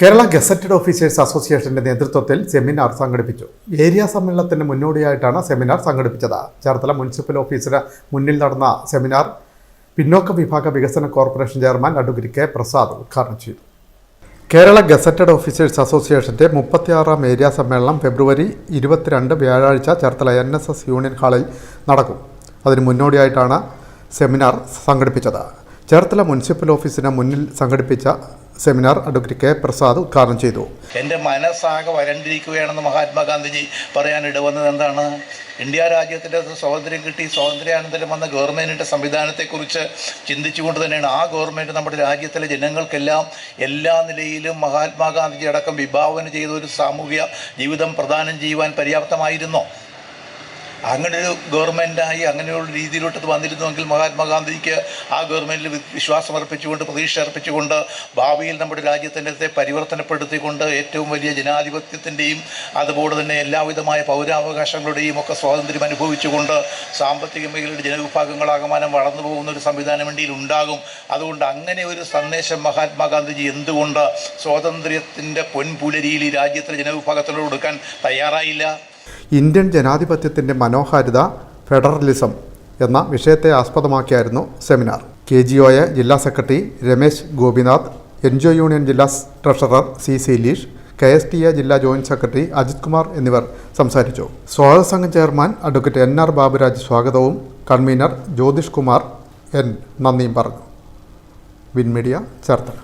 Kerala gazetted officers അസോസിയേഷന്റെ നേതൃത്വത്തിൽ seminar സംഘടിപ്പിച്ചു. ഏരിയ സമ്മേളനത്തിന് മുന്നോടിയായിട്ടാണ് സെമിനാർ സംഘടിപ്പിച്ചത്. ചേർത്തല മുനിസിപ്പൽ ഓഫീസിന് മുന്നിൽ നടന്ന സെമിനാർ പിന്നോക്ക വിഭാഗ വികസന corporation chairman advocate K Prasad ഉദ്ഘാടനം ചെയ്തു. കേരള ഗസറ്റഡ് ഓഫീസേഴ്സ് അസോസിയേഷന്റെ മുപ്പത്തിയാറാം ഏരിയ സമ്മേളനം ഫെബ്രുവരി ഇരുപത്തിരണ്ട് വ്യാഴാഴ്ച Cherthala N S S union ഹാളിൽ നടക്കും. അതിന് മുന്നോടിയായിട്ടാണ് സെമിനാർ സംഘടിപ്പിച്ചത്. ചേർത്തല മുനിസിപ്പൽ ഓഫീസിന് മുന്നിൽ സംഘടിപ്പിച്ച സെമിനാർ അഡ്വക്കേറ്റ് കെ പ്രസാദ് ഉദ്ഘാടനം ചെയ്തു. എന്റെ മനസ്സാകെ വരണ്ടിരിക്കുകയാണെന്ന് മഹാത്മാഗാന്ധിജി പറയാൻ ഇടവന്നത് എന്താണ്? ഇന്ത്യ രാജ്യത്തിന്റെ സ്വാതന്ത്ര്യം കിട്ടി സ്വാതന്ത്ര്യാനന്തരം വന്ന ഗവൺമെന്റിന്റെ സംവിധാനത്തെക്കുറിച്ച് ചിന്തിച്ചുകൊണ്ട് തന്നെയാണ് ആ ഗവൺമെന്റ് നമ്മുടെ രാജ്യത്തിലെ ജനങ്ങൾക്കെല്ലാം എല്ലാ നിലയിലും മഹാത്മാഗാന്ധിജി അടക്കം വിഭാവന ചെയ്ത ഒരു സാമൂഹ്യ ജീവിതം പ്രദാനം ചെയ്യുവാൻ പര്യാപ്തമായിരുന്നോ? അങ്ങനെ ഒരു ഗവൺമെന്റായി അങ്ങനെയുള്ള രീതിയിലോട്ട് വന്നിരുന്നുവെങ്കിൽ മഹാത്മാഗാന്ധിക്ക് ആ ഗവൺമെന്റിൽ വിശ്വാസം അർപ്പിച്ചുകൊണ്ട് പ്രതീക്ഷ അർപ്പിച്ചുകൊണ്ട് ഭാവിയിൽ നമ്മുടെ രാജ്യത്തിന്റെ പരിവർത്തനപ്പെടുത്തിക്കൊണ്ട് ഏറ്റവും വലിയ ജനാധിപത്യത്തിന്റെയും അതുപോലെ തന്നെ എല്ലാവിധമായ പൗരാവകാശങ്ങളുടെയും ഒക്കെ സ്വാതന്ത്ര്യം അനുഭവിച്ചുകൊണ്ട് സാമ്പത്തിക മേഖലയുടെ ജനവിഭാഗങ്ങളാകമാനം വളർന്നു പോകുന്ന ഒരു സംവിധാനം ഇന്ത്യയിൽ ഉണ്ടാകും. അതുകൊണ്ട് അങ്ങനെ ഒരു സന്ദേശം മഹാത്മാഗാന്ധിജി എന്തുകൊണ്ട് സ്വാതന്ത്ര്യത്തിന്റെ പൊൻപുലരിയിൽ ഈ രാജ്യത്തിലെ ജനവിഭാഗത്തിനോട് കൊടുക്കാൻ തയ്യാറായില്ല? ഇന്ത്യൻ ജനാധിപത്യത്തിന്റെ മനോഹാരിത ഫെഡറലിസം എന്ന വിഷയത്തെ ആസ്പദമാക്കിയായിരുന്നു seminar. K G O A ജില്ലാ secretary Ramesh Gopinath N G O union ജില്ലാ treasurer C Seelish K S T A ജില്ലാ ജോയിന്റ് സെക്രട്ടറി അജിത് കുമാർ എന്നിവർ സംസാരിച്ചു. സ്വാഗത സംഘം chairman advocate N R Baburaj സ്വാഗതവും കൺവീനർ ജ്യോതിഷ് കുമാർ എൻ നന്ദിയും പറഞ്ഞു. Win media Cherthala.